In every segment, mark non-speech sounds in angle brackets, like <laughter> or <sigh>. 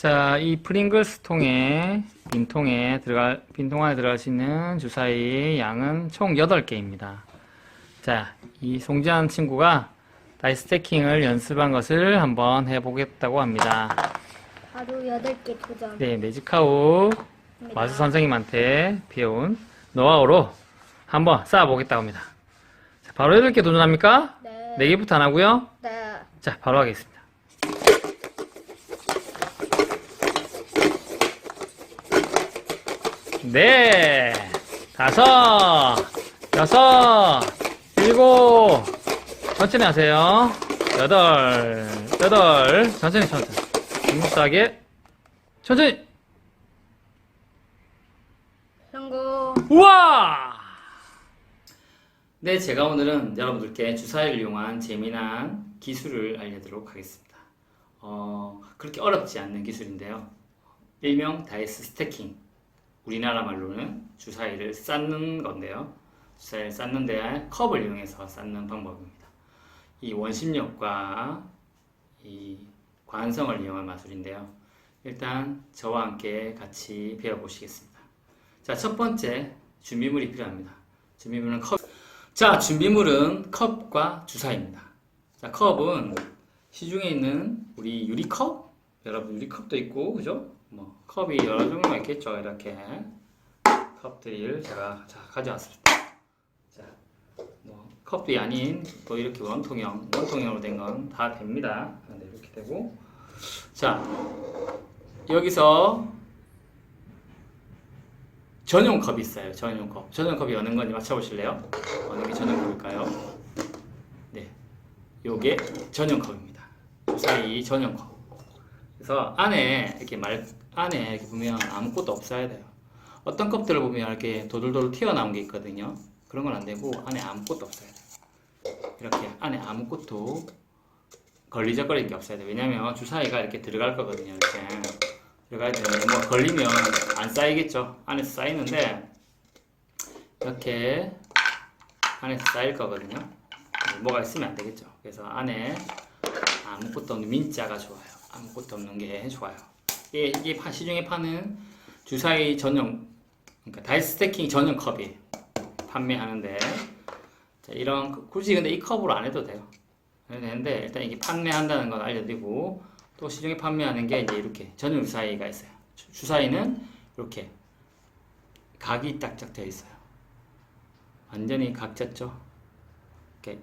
자, 이 프링글스 통에, 빈통에 들어갈, 빈통 안에 들어갈 수 있는 주사위 양은 총 8개입니다. 자, 이 송지한 친구가 다이스 스태킹을 연습한 것을 한번 해보겠다고 합니다. 바로 8개 도전. 네, 매직카우 마수 선생님한테 배운 노하우로 한번 쌓아보겠다고 합니다. 자, 바로 8개 도전합니까? 네. 4개부터 안 하고요. 네. 자, 바로 하겠습니다. 네, 다섯, 여섯, 일곱, 천천히 하세요. 여덟, 여덟, 천천히, 천천히. 스무스하게, 천천히. 성공. 우와! 네, 제가 오늘은 여러분들께 주사위를 이용한 재미난 기술을 알려드리도록 하겠습니다. 어, 그렇게 어렵지 않는 기술인데요. 일명 다이스 스태킹. 우리나라 말로는 주사위를 쌓는 건데요. 주사위를 쌓는데 컵을 이용해서 쌓는 방법입니다. 이 원심력과 이 관성을 이용한 마술인데요. 일단 저와 함께 같이 배워보시겠습니다. 자, 첫 번째 준비물이 필요합니다. 준비물은 컵. 자, 준비물은 컵과 주사입니다. 자, 컵은 시중에 있는 우리 유리컵? 여러분 유리컵도 있고, 그죠? 뭐 컵이 여러 종류가 있겠죠. 이렇게 컵들을 제가 자, 가져왔습니다. 자, 뭐 컵이 아닌 또 이렇게 원통형, 원통형으로 된 건 다 됩니다. 근데 이렇게 되고, 자, 여기서 전용 컵이 있어요. 전용 컵. 전용 컵이 어느 건지 맞춰보실래요? 어느 게 전용 컵일까요? 네, 요게 전용 컵입니다. 주사위 전용 컵. 그래서 안에 이렇게 말 안에 이렇게 보면 아무것도 없어야 돼요. 어떤 컵들을 보면 이렇게 도돌도돌 튀어나온 게 있거든요. 그런 건 안 되고 안에 아무것도 없어야 돼요. 이렇게 안에 아무것도 걸리적거릴 게 없어야 돼요. 왜냐면 주사위가 이렇게 들어갈 거거든요. 이렇게. 들어가야 되는데 뭐 걸리면 안 쌓이겠죠 안에서 쌓이는데 이렇게 안에서 쌓일 거거든요 뭐가 있으면 안 되겠죠 그래서 안에 아무것도 없는 민자가 좋아요 아무것도 없는 게 좋아요 이게, 이게 파- 시중에 파는 주사위 전용 그러니까 다이스 스태킹 전용 컵이 판매하는데 자, 이런 그- 굳이 근데 이 컵으로 안 해도 돼요 되는데 일단 이게 판매한다는 건 알려드리고 또 시중에 판매하는 게 이제 이렇게 전용 주사위가 있어요. 주- 주사위는 이렇게 각이 딱딱 되어 있어요. 완전히 각 졌죠.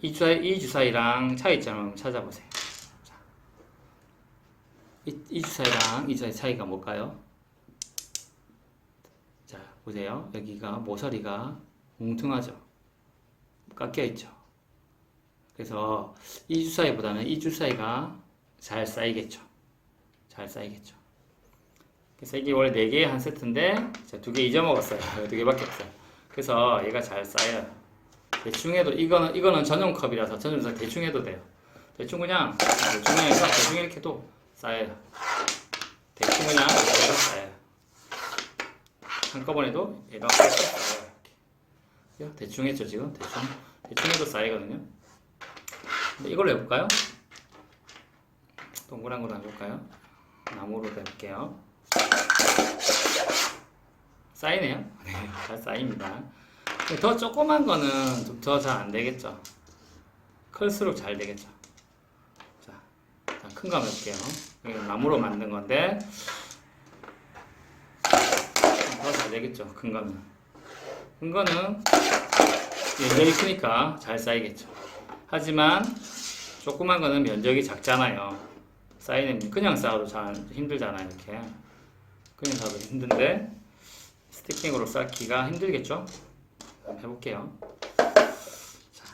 이 주사위, 이 주사위랑 차이점을 찾아보세요. 자, 이, 이 주사위랑 이 주사위 차이가 뭘까요? 자, 보세요. 여기가 모서리가 뭉퉁하죠. 깎여 있죠. 그래서 이 주사위보다는 이 주사위가 잘 쌓이겠죠. 잘 쌓이겠죠. 그래서 이게 원래 4개 한 세트인데 두 개 잊어먹었어요. <laughs> 두 개밖에 없어요. 그래서 얘가 잘 쌓여요. 대충 해도 이거는 이거는 전용 컵이라서 전용사 대충 해도 돼요. 대충 그냥 대충 해서 대충 이렇게 해도 쌓여요. 대충 그냥 해도 쌓여요. 한꺼번에도 얘가 쌓여요. 대충 했죠 지금 대충 대충 해도 쌓이거든요. 근데 이걸로 해볼까요? 동그란 걸로 해볼까요? 나무로 해볼게요. 쌓이네요. <laughs> 네, 잘 쌓입니다. 더 조그만 거는 좀더잘 안 되겠죠. 클수록 잘 되겠죠. 자, 일단 큰거 한번 해볼게요. 이거 나무로 만든 건데 더잘 되겠죠. 큰 거는. 큰 거는 면적이 크니까 잘 쌓이겠죠. 하지만 조그만 거는 면적이 작잖아요. 쌓이는 그냥 쌓아도 잘 힘들잖아요. 이렇게 그냥 쌓아도 힘든데 스티킹으로 쌓기가 힘들겠죠? 해볼게요. 자,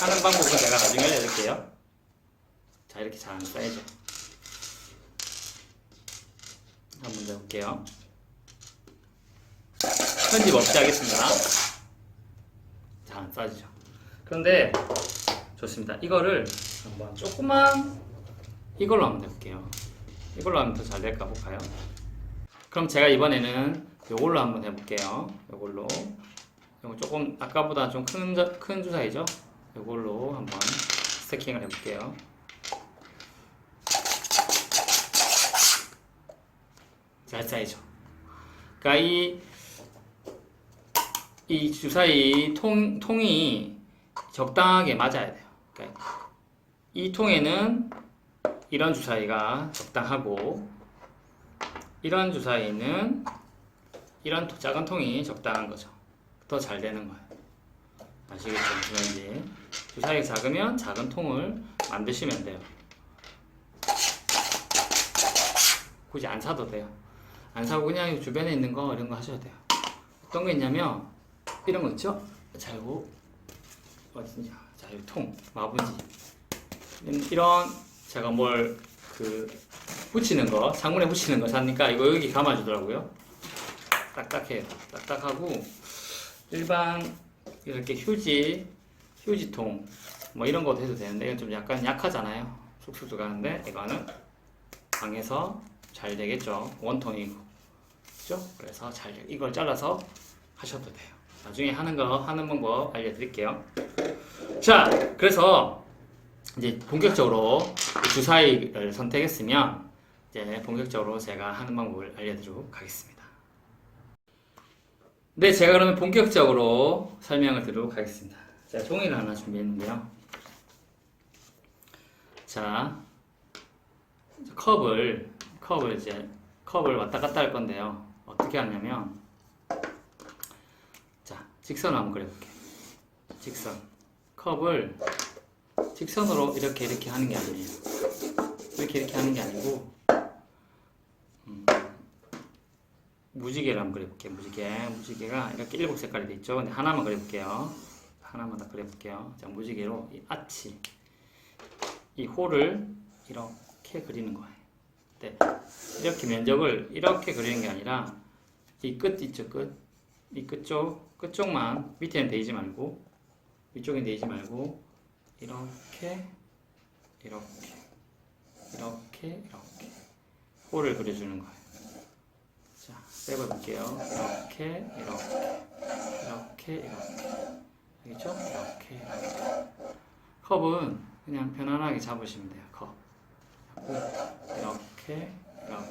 하는 방법은 제가 나중에 알려드릴게요. 자 이렇게 잘 안 쌓이죠. 한번 해볼게요. 편집 없이 하겠습니다. 잘 안 쌓이죠. 그런데 좋습니다. 이거를 한번 조그만 이걸로 한번 해볼게요. 이걸로 하면 더 잘 될까 볼까요? 그럼 제가 이번에는 이걸로 한번 해볼게요. 이걸로 이거 조금 아까보다 좀 큰 큰 주사위죠? 이걸로 한번 스태킹을 해볼게요. 잘 쌓이죠. 그러니까 이, 이 주사위 통, 통이 적당하게 맞아야 돼요. 그러니까 이 통에는 이런 주사위가 적당하고 이런 주사위는 이런 토- 작은 통이 적당한 거죠. 더 잘 되는 거예요. 아시겠죠? 말인지. 주사위가 작으면 작은 통을 만드시면 돼요. 굳이 안 사도 돼요. 안 사고 그냥 주변에 있는 거 이런 거 하셔도 돼요. 어떤 거 있냐면 이런 거 있죠? 자, 이거 어디냐? 자, 이 통, 마분지. 이런- 이런 제가 뭘 그 붙이는 거, 창문에 붙이는 거 사니까 이거 여기 감아주더라고요. 딱딱해요. 딱딱하고 일반 이렇게 휴지, 휴지통 뭐 이런 것도 해도 되는데 이건 좀 약간 약하잖아요. 쑥쑥 들어가는데 이거는 방에서 잘 되겠죠. 원통이고. 그죠? 그래서 잘 돼- 이걸 잘라서 하셔도 돼요. 나중에 하는 거 하는 방법 알려드릴게요. 자, 그래서 이제 본격적으로 이 주사위를 선택했으면 이제 본격적으로 제가 하는 방법을 알려드리도록 하겠습니다. 네, 제가 그러면 본격적으로 설명을 드리도록 하겠습니다. 제가 종이를 하나 준비했는데요. 자, 컵을 컵을 이제 컵을 왔다 갔다 할 건데요. 어떻게 하냐면 자 직선을 한번 그려볼게요. 직선 컵을 직선으로 이렇게 이렇게 하는 게 아니에요. 이렇게 이렇게 하는 게 아니고 음, 무지개를 한번 그려볼게요. 무지개 무지개가 이렇게 일곱 색깔이 돼 있죠. 근데 하나만 그려볼게요. 하나만 다 그려볼게요. 자 무지개로 이 아치 이 홀을 이렇게 그리는 거예요. 네. 이렇게 면적을 이렇게 그리는 게 아니라 이 끝 있죠 끝. 이 끝쪽 끝쪽만 밑에는 대지 말고 위쪽엔 대지 말고 이렇게 이렇게 이렇게 이렇게 홀을 그려주는 거예요. 자 빼볼게요. 이렇게 이렇게 이렇게 이렇게 알겠죠? 이렇게 이렇게 컵은 그냥 편안하게 잡으시면 돼요. 컵. 이렇게 이렇게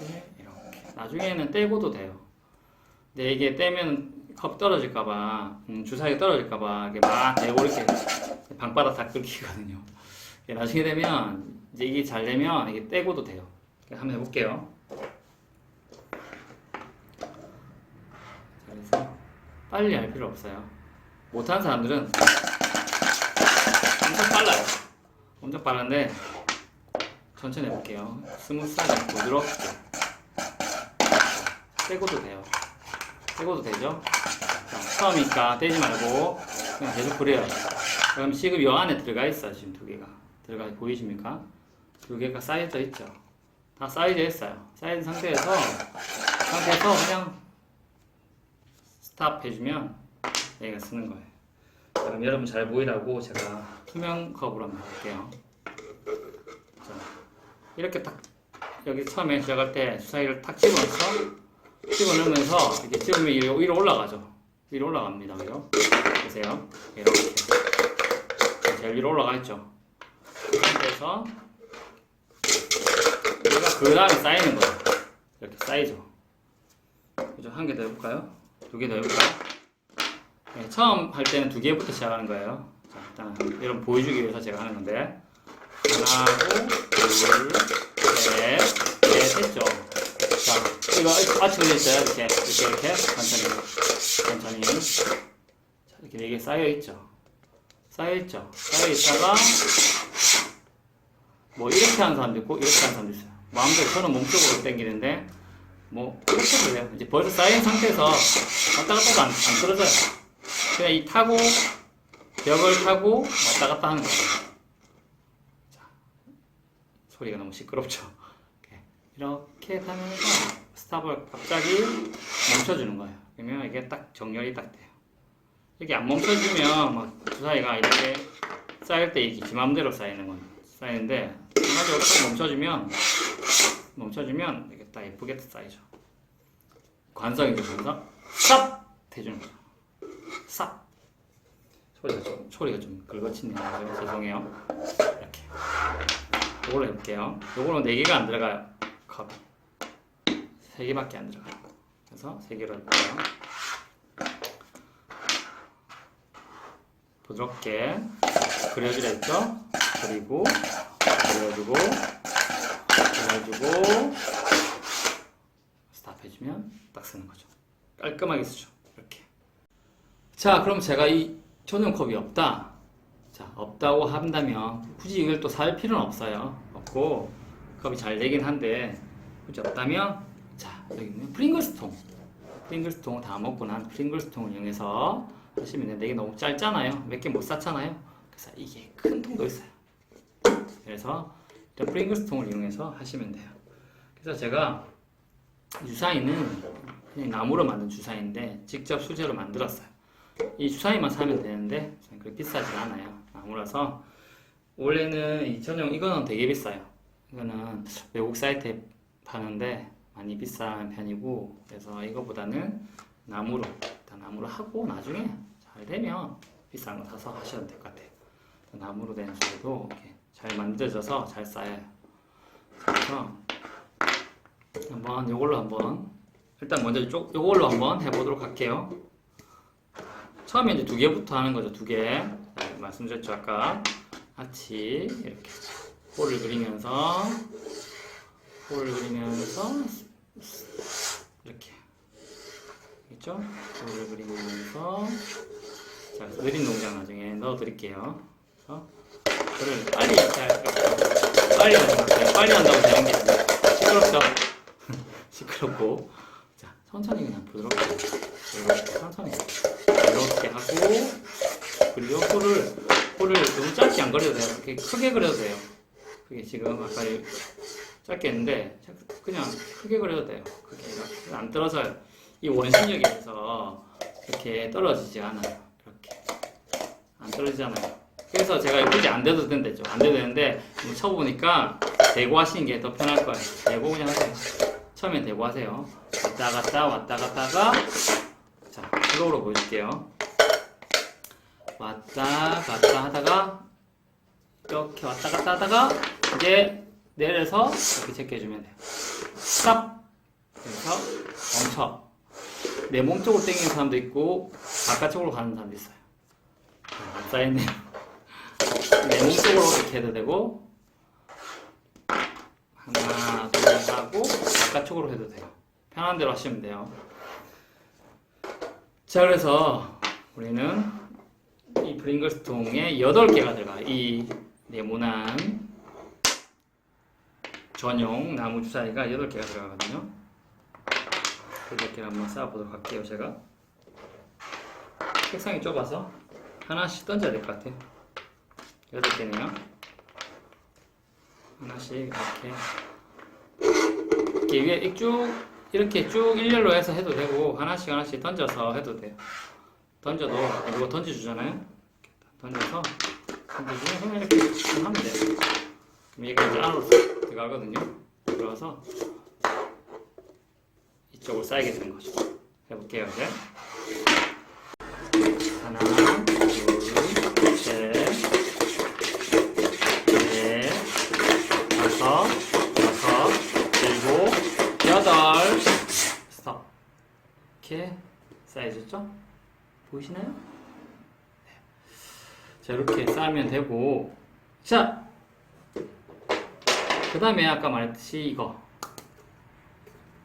이렇게 이렇게 나중에는 떼고도 돼요. 근데 이게 떼면 컵 떨어질까봐 음, 주사위가 떨어질까봐 이게 막 대고 이렇게 방바닥 다 긁히거든요. 나중에 되면 이제 이게 잘 되면 이게 떼고도 돼요. 한번 해볼게요. 그래서 빨리 할 필요 없어요. 못하는 사람들은 엄청 빨라요. 엄청 빠른데 천천히 해볼게요. 스무스하게 부드럽게 떼고도 돼요. 떼고도 되죠? 자, 처음이니까 떼지 말고 그냥 계속 그려요. 그럼 지금 요 안에 들어가 있어요. 지금 두 개가 들어가 보이십니까? 두 개가 쌓여져 있죠. 다 쌓여져 있어요. 쌓인 상태에서 상태에서 그냥 스탑 해주면 얘가 쓰는 거예요. 자, 그럼 여러분 잘 보이라고 제가 투명 컵으로 한번 해볼게요. 자, 이렇게 딱 여기 처음에 시작할 때 주사위를 탁 집어넣죠. 집어넣으면서 이렇게 집으면 위로, 올라가죠. 위로 올라갑니다. 위로 보세요. 이렇게 제일 위로 올라가 있죠. 그 상태에서 얘가 그 다음에 쌓이는 거예요. 이렇게 쌓이죠. 그죠? 한 개 더 해볼까요? 두 개 더 해볼까요? 네, 처음 할 때는 두 개부터 시작하는 거예요. 자, 일단 여러분 보여주기 위해서 제가 하는 건데 하나, 둘, 셋, 넷 했죠. 자, 이거 아치 걸렸어요. 이렇게, 이렇게, 이렇게 천천히, 천천히. 자, 이렇게 네개 쌓여 있죠. 쌓여 있죠. 쌓여 있다가 뭐 이렇게 하는 사람도 있고 이렇게 하는 사람도 있어요. 마음대로 저는 몸쪽으로 당기는데 뭐 이렇게 돼요. 이제 벌써 쌓인 상태에서 왔다 갔다가 안, 안 떨어져요. 그냥 이 타고 벽을 타고 왔다 갔다 하는 거예요. 자, 소리가 너무 시끄럽죠. 이렇게, <laughs> 이렇게 하면서 스탑을 갑자기 멈춰주는 거예요. 그러면 이게 딱 정렬이 딱 돼요. 이렇게 안 멈춰주면 막 주사위가 이렇게 쌓일 때 이렇게 지 맘대로 쌓이는 건 쌓이는데 순간적으로 딱 멈춰주면 멈춰주면 이게 딱 예쁘게 쌓이죠. 관성이죠, 관성. 스탑 해주는 거죠. 싹 소리가 좀 소리가 좀 긁어치네요. 죄송해요. 이렇게 이걸로 해볼게요. 이거는 네 개가 안 들어가요. 컵. 세 개밖에 안 들어가요. 그래서 세 개로 할게요. 부드럽게 그려주라 했죠? 그리고 그려주고 그려주고 스탑 해주면 딱 쓰는 거죠. 깔끔하게 쓰죠. 이렇게. 자, 그럼 제가 이 전용 컵이 없다. 자, 없다고 한다면 굳이 이걸 또 살 필요는 없어요. 없고 컵이 잘 되긴 한데 굳이 없다면 자, 여기 있는 프링글스통. 프링글스통을 다 먹고 난 프링글스통을 이용해서 하시면 되는데 이게 너무 짧잖아요. 몇 개 못 샀잖아요. 그래서 이게 큰 통도 있어요. 그래서 이런 프링글스통을 이용해서 하시면 돼요. 그래서 제가 주사위는 그냥 나무로 만든 주사위인데 직접 수제로 만들었어요. 이 주사위만 사면 되는데 그렇게 비싸지 않아요. 나무라서 원래는 이 전용 이거는 되게 비싸요. 이거는 외국 사이트에 파는데 많이 비싼 편이고 그래서 이거보다는 나무로 일단 나무로 하고 나중에 잘 되면 비싼 거 사서 하셔도 될 것 같아요. 나무로 된 수도 이렇게 잘 만들어져서 잘 쌓여요. 그래서 한번 요걸로 한번 일단 먼저 이쪽 요걸로 한번 해보도록 할게요. 처음에 이제 두 개부터 하는 거죠. 두 개. 네, 말씀드렸죠 아까 같이 이렇게 볼을 그리면서 볼을 그리면서 이렇게 있죠? 볼을 그리면서 자 느린 동작 나중에 넣어드릴게요. 그래서 그를 빨리 잘 빨리 거예요. 빨리 한다고 되는 게 아니에요. 시끄럽죠? <laughs> 시끄럽고 자 천천히 그냥 부드럽게 이렇게 천천히 부드럽게 하고 그리고 볼을 볼을 너무 짧게 안 그려도 돼요. 이렇게 크게 그려도 돼요. 그게 지금 아까 이- 짧게 했는데 그냥 크게 그려도 돼요. 이렇게 안 떨어져요. 이 원심력에서 이렇게 떨어지지 않아요. 이렇게 안 떨어지잖아요. 그래서 제가 굳이 안 돼도 된다죠. 안 돼도 되는데 쳐보니까 대고 하시는 게 더 편할 거예요. 대고 그냥 하세요. 처음엔 대고 하세요. 왔다 갔다 왔다 갔다가 자 슬로우로 보여줄게요. 왔다 갔다 하다가 이렇게 왔다 갔다 하다가 이제 내려서 이렇게 제껴주면 돼요. 스탑! 그래서 멈춰. 내 몸 쪽으로 당기는 사람도 있고 바깥쪽으로 가는 사람도 있어요. 아, 쌓였네요. 내 몸 쪽으로 이렇게 해도 되고 하나 둘 하고 바깥쪽으로 해도 돼요. 편한 대로 하시면 돼요. 자 그래서 우리는 이 브링글스 통에 8개가 들어가요. 이 네모난 전용 나무 주사위가 8개가 들어가거든요. 8개를 한번 쌓아보도록 할게요, 제가. 책상이 좁아서 하나씩 던져야 될 것 같아요. 8개네요. 하나씩 이렇게. 이렇게 위에 쭉, 이렇게 쭉 일렬로 해서 해도 되고, 하나씩 하나씩 던져서 해도 돼요. 던져도, 이거 던져주잖아요? 던져서, 던져주면 그냥 이렇게 하면 돼요. 그럼 얘가 이제 안으로 들어가거든요. 들어가서 이쪽으로 쌓이게 되는 거죠. 해볼게요, 이제. 하나, 둘, 셋, 넷, 다섯, 여섯, 일곱, 여덟, 스톱. 이렇게 쌓여졌죠? 보이시나요? 네. 자, 이렇게 쌓으면 되고, 자, 그 다음에 아까 말했듯이 이거.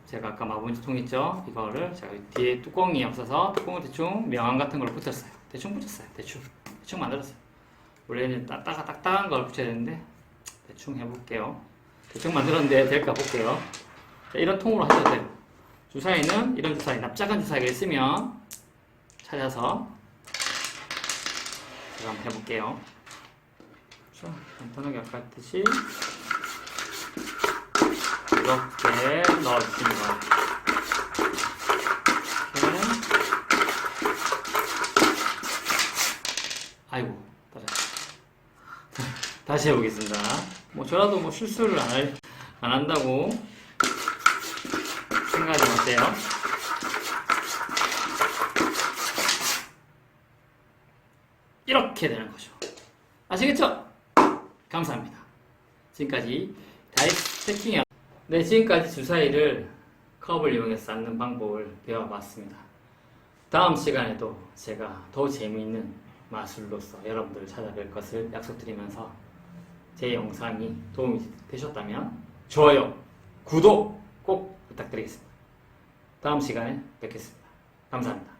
제가 아까 마분지통 있죠? 이거를 제가 뒤에 뚜껑이 없어서 뚜껑을 대충 명암 같은 걸 붙였어요. 대충 붙였어요. 대충. 대충 만들었어요. 원래는 딱딱 딱딱한 걸 붙여야 되는데 대충 해볼게요. 대충 만들었는데 될까 볼게요. 자, 이런 통으로 하셔도 돼요. 주사위는 이런 주사위 납작한 주사위가 있으면 찾아서 제가 한번 해볼게요 그렇죠? 간단하게 아까 했듯이 이렇게 돼요. 이렇게. 아이고, 다시. <laughs> 다시 해보겠습니다. 뭐, 저라도 뭐 실수를 안, 할, 안 한다고 생각하지 마세요. 이렇게 되는 거죠. 아시겠죠? 감사합니다. 지금까지 다이스 스태킹이었습니다. 네, 지금까지 주사위를 컵을 이용해서 쌓는 방법을 배워봤습니다. 다음 시간에도 제가 더 재미있는 마술로서 여러분들을 찾아뵐 것을 약속드리면서 제 영상이 도움이 되셨다면 좋아요, 구독 꼭 부탁드리겠습니다. 다음 시간에 뵙겠습니다. 감사합니다.